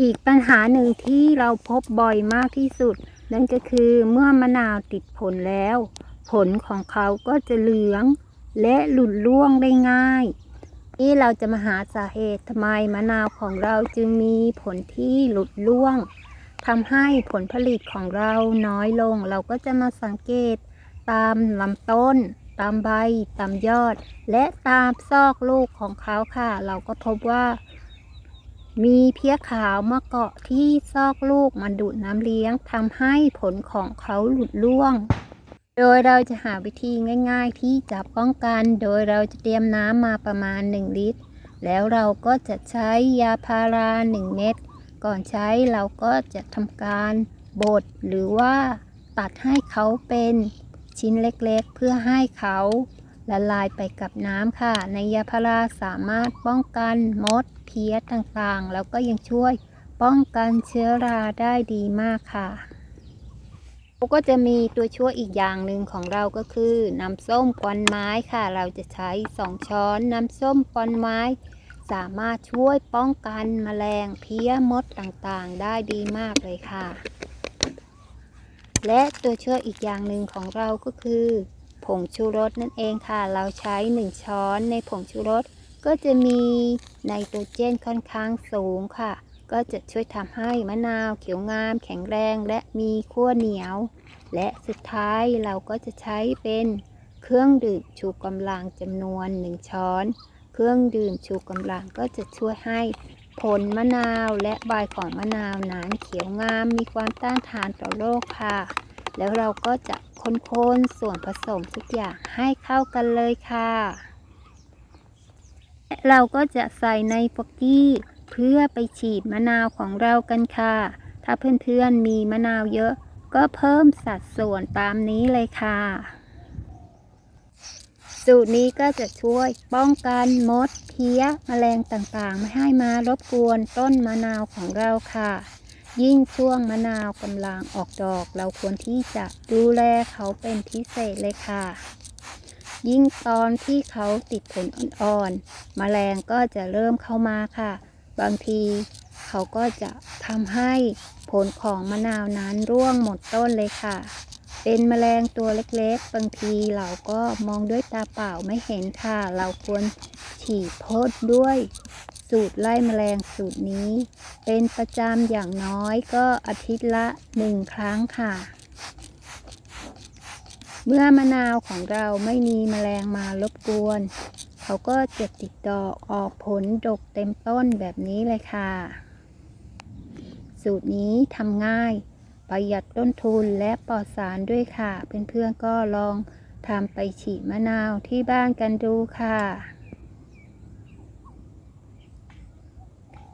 อีกปัญหาหนึ่งที่เราพบบ่อยมากที่สุด นั่นก็คือเมื่อมะนาวติดผลแล้ว ผลของเขาก็จะเหลือง และหลุดร่วงได้ง่าย นี่เราจะมาหาสาเหตุทำไมมะนาวของเราจึงมีผลที่หลุดร่วงทำให้ผลผลิตของเราน้อยลง เราก็จะมาสังเกตตามลำต้น ตามใบ ตามยอด และตามซอกลูกของเขาค่ะ เราก็พบว่า มีเพี้ยขาวมาเกาะที่ซอกลูกมันดูดน้ำเลี้ยงทำให้ผลของเขาหลุดร่วง โดยเราจะหาวิธีง่าย ๆ ที่จะป้องกัน โดยเราจะเตรียมน้ำมาประมาณ 1 ลิตร แล้วเราก็จะใช้ยาพารา 1 เม็ด ก่อนใช้เราก็จะทำการบดหรือว่าตัดให้เขาเป็นชิ้นเล็กๆ เพื่อให้เขา ละลายไปกับน้ำค่ะ ในยาพาราสามารถป้องกันมดเพี้ยต่างๆ แล้วก็ยังช่วยป้องกันเชื้อราได้ดีมากค่ะก็จะมีตัวช่วยอีกอย่างหนึ่งของเราก็คือน้ำส้มควันไม้ค่ะ เราจะใช้ 2 ช้อนน้ำส้มควันไม้ สามารถช่วยป้องกันแมลงเพี้ยมดต่างๆ ได้ดีมากเลยค่ะ และตัวช่วยอีกอย่างหนึ่งของเราก็คือ ผงชูรสนั่นเองค่ะ เราใช้ 1 ช้อนในผงชูรส ก็จะมีไนโตรเจนค่อนข้างสูงค่ะ ก็จะช่วยทำให้มะนาวเขียวงาม แข็งแรงและมีขั้วเหนียว และสุดท้ายเราก็จะใช้เป็นเครื่องดื่มชูกำลังจำนวน1ช้อน เครื่องดื่มชูกำลังก็จะช่วยให้ผลมะนาวและใบของมะนาวนั้นเขียวงามมีความต้านทานต่อโรคค่ะ แล้วเราก็จะคนๆส่วนผสมทุกอย่างให้เข้ากันเลยค่ะเราก็จะใส่ในฟอกกี้เพื่อไปฉีดมะนาวของเรากันค่ะ ถ้าเพื่อนๆมีมะนาวเยอะ ก็เพิ่มสัดส่วนตามนี้เลยค่ะ สูตรนี้ก็จะช่วยป้องกันมดเพี้ยแมลงต่างๆ ไม่ให้มารบกวนต้นมะนาวของเราค่ะ ยิ่งช่วงมะนาวกำลังออกดอก เราควรที่จะดูแลเขาเป็นพิเศษเลยค่ะ ยิ่งตอนที่เขาติดผลอ่อนๆแมลงก็จะเริ่มเข้ามาค่ะ บางทีเขาก็จะทำให้ผลของมะนาวนั้นร่วงหมดต้นเลยค่ะ เป็นแมลงตัวเล็กๆ บางทีเราก็มองด้วยตาเปล่าไม่เห็นค่ะ เราควรฉีดพ่นด้วย สูตรไล่แมลงสูตรนี้ เป็นประจำอย่างน้อยก็อาทิตย์ละหนึ่งครั้งค่ะ เมื่อมะนาวของเราไม่มีแมลงมารบกวน เขาก็จะติดดอกออกผลดกเต็มต้นแบบนี้เลยค่ะ สูตรนี้ทำง่าย ประหยัดต้นทุนและปลอดสารด้วยค่ะ เพื่อนๆก็ลองทำไปฉีดมะนาวที่บ้านกันดูค่ะ